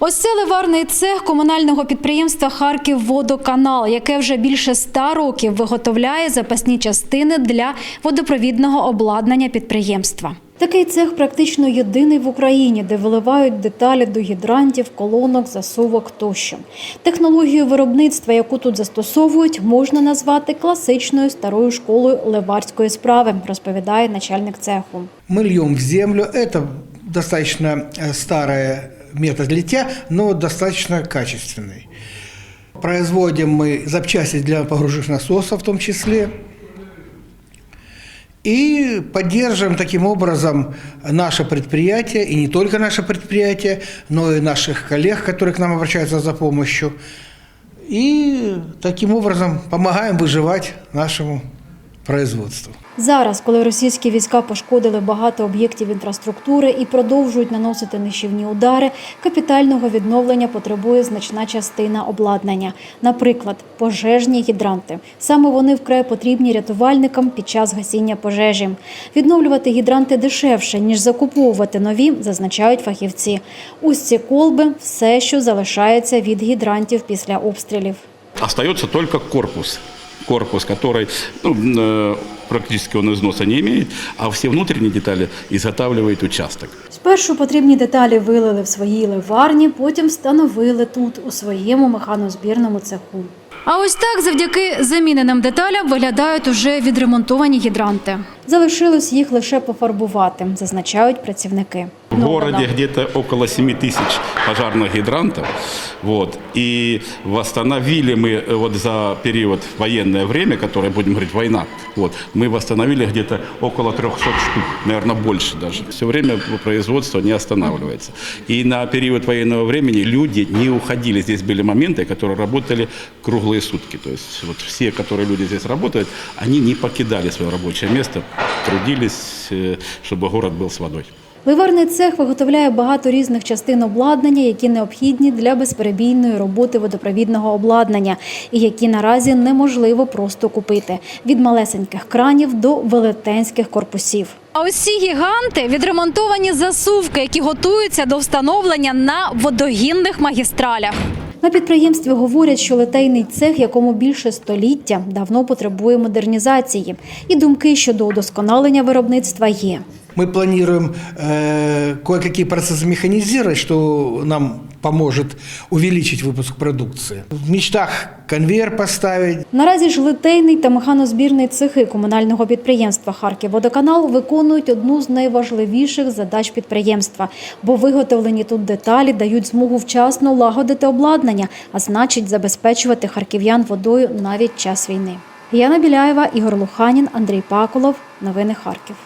Ось це ливарний цех комунального підприємства «Харківводоканал», яке вже більше ста років виготовляє запасні частини для водопровідного обладнання підприємства. Такий цех практично єдиний в Україні, де виливають деталі до гідрантів, колонок, засувок тощо. Технологію виробництва, яку тут застосовують, можна назвати класичною старою школою ливарської справи, розповідає начальник цеху. Мы льем в землю. Это достаточно э, старый метод литья, но достаточно качественный. Производим мы запчасти для погружных насосов в том числе. И поддерживаем таким образом наше предприятие, и не только наше предприятие, но и наших коллег, которые к нам обращаются за помощью. И таким образом помогаем выживать нашему производству. Зараз, коли російські війська пошкодили багато об'єктів інфраструктури і продовжують наносити нищівні удари, капітального відновлення потребує значна частина обладнання. Наприклад, пожежні гідранти. Саме вони вкрай потрібні рятувальникам під час гасіння пожежі. Відновлювати гідранти дешевше ніж закуповувати нові, зазначають фахівці. Ось ці колби все, що залишається від гідрантів після обстрілів. Остается только корпус. Корпус, который ну, э, практически он износа не имеет, а все внутренние детали изготавливает участок. Спершу потрібні деталі вилили в своїй ливарні, потім встановили тут, у своєму механозбірному цеху. А ось так, завдяки заміненим деталям, виглядають уже відремонтовані гідранти. Залишилось їх лише пофарбувати, зазначають працівники. В городе где-то около 7 тысяч пожарных гидрантов. Вот. И восстановили мы э, вот за период военное время, которое, будем говорить, война, вот, мы восстановили где-то около 300 штук, наверное, больше даже. Все время производство не останавливается. И на период военного времени люди не уходили. Здесь были моменты, которые работали круглые сутки. То есть вот все, которые люди здесь работают, они не покидали свое рабочее место, трудились, э, чтобы город был с водой. Ливарний цех виготовляє багато різних частин обладнання, які необхідні для безперебійної роботи водопровідного обладнання, і які наразі неможливо просто купити від малесеньких кранів до велетенських корпусів. А ось ці гіганти відремонтовані засувки, які готуються до встановлення на водогінних магістралях. На підприємстві говорять, що литейний цех, якому більше століття, давно потребує модернізації, і думки щодо удосконалення виробництва є. Мы планируем э, кое-какие процессы механизировать, что нам поможет увеличить выпуск продукции. В мечтах конвейер поставить, Наразі ж литейний та механозбірний цехи комунального підприємства «Харківводоканал» виконують одну з найважливіших задач підприємства, бо виготовлені тут деталі дають змогу вчасно лагодити обладнання, а значить забезпечувати харків'ян водою навіть час війни. Яна Біляєва, Ігор Луханін, Андрій Паколов. Новини Харків.